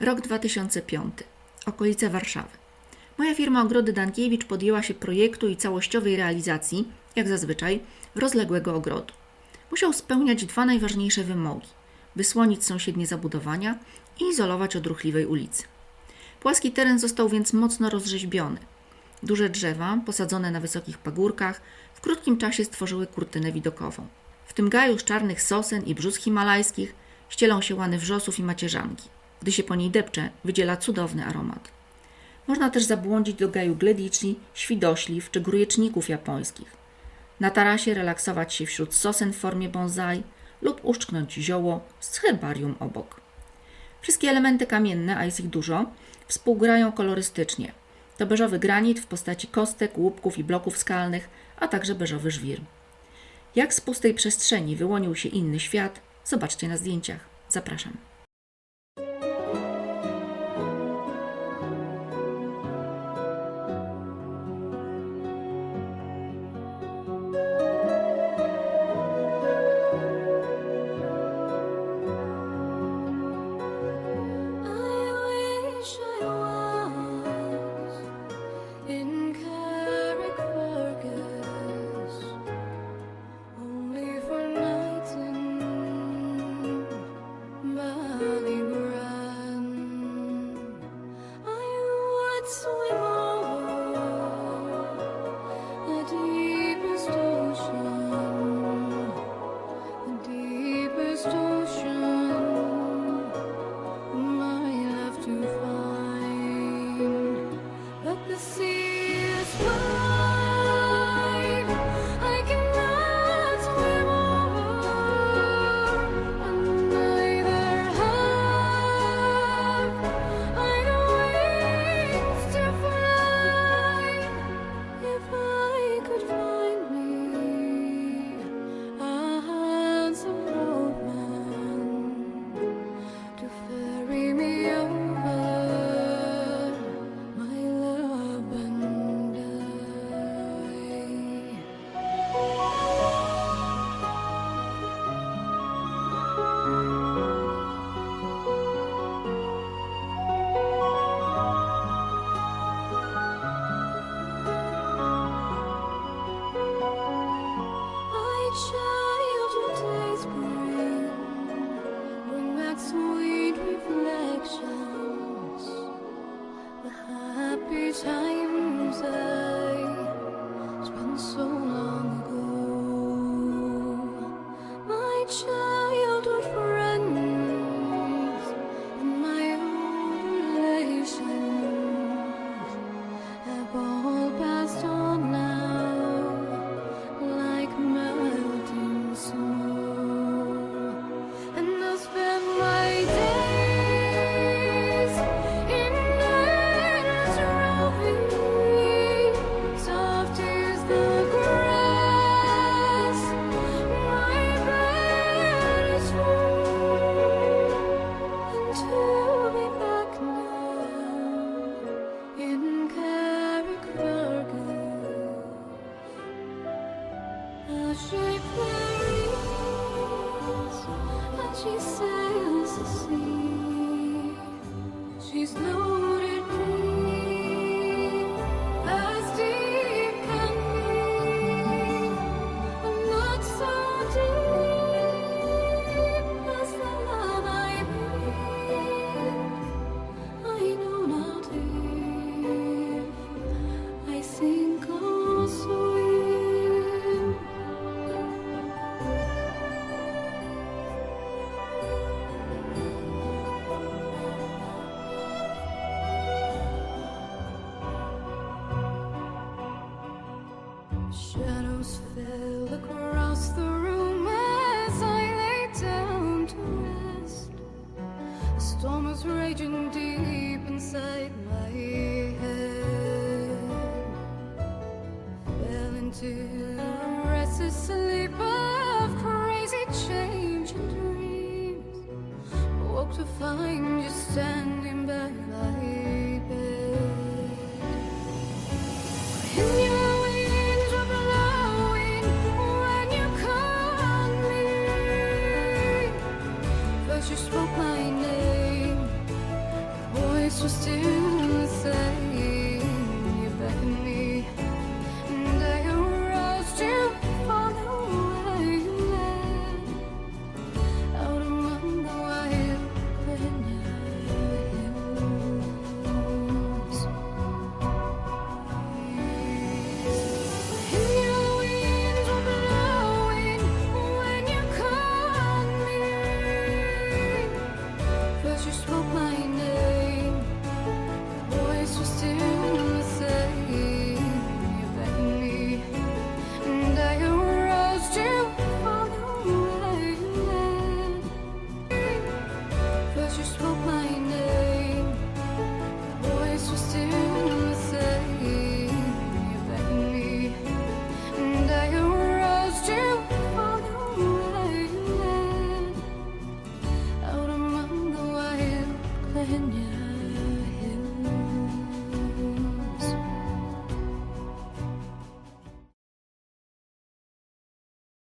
Rok 2005. Okolice Warszawy. Moja firma Ogrody Dankiewicz podjęła się projektu i całościowej realizacji, jak zazwyczaj, rozległego ogrodu. Musiał spełniać dwa najważniejsze wymogi: wysłonić sąsiednie zabudowania i izolować od ruchliwej ulicy. Płaski teren został więc mocno rozrzeźbiony. Duże drzewa, posadzone na wysokich pagórkach, w krótkim czasie stworzyły kurtynę widokową. W tym gaju z czarnych sosen i brzus himalajskich ścielą się łany wrzosów i macierzanki. Gdy się po niej depcze, wydziela cudowny aromat. Można też zabłądzić do gaju gledici, świdośliw czy górjeczników japońskich. Na tarasie relaksować się wśród sosen w formie bonsai lub uszczknąć zioło z herbarium obok. Wszystkie elementy kamienne, a jest ich dużo, współgrają kolorystycznie. To beżowy granit w postaci kostek, łupków i bloków skalnych, a także beżowy żwir. Jak z pustej przestrzeni wyłonił się inny świat, zobaczcie na zdjęciach. Zapraszam. 这 she said. Restless sleep of crazy change and dreams. Woke to find you standing by my bed. And your were blowing when you called me. You spoke my name, voice was still the same. in.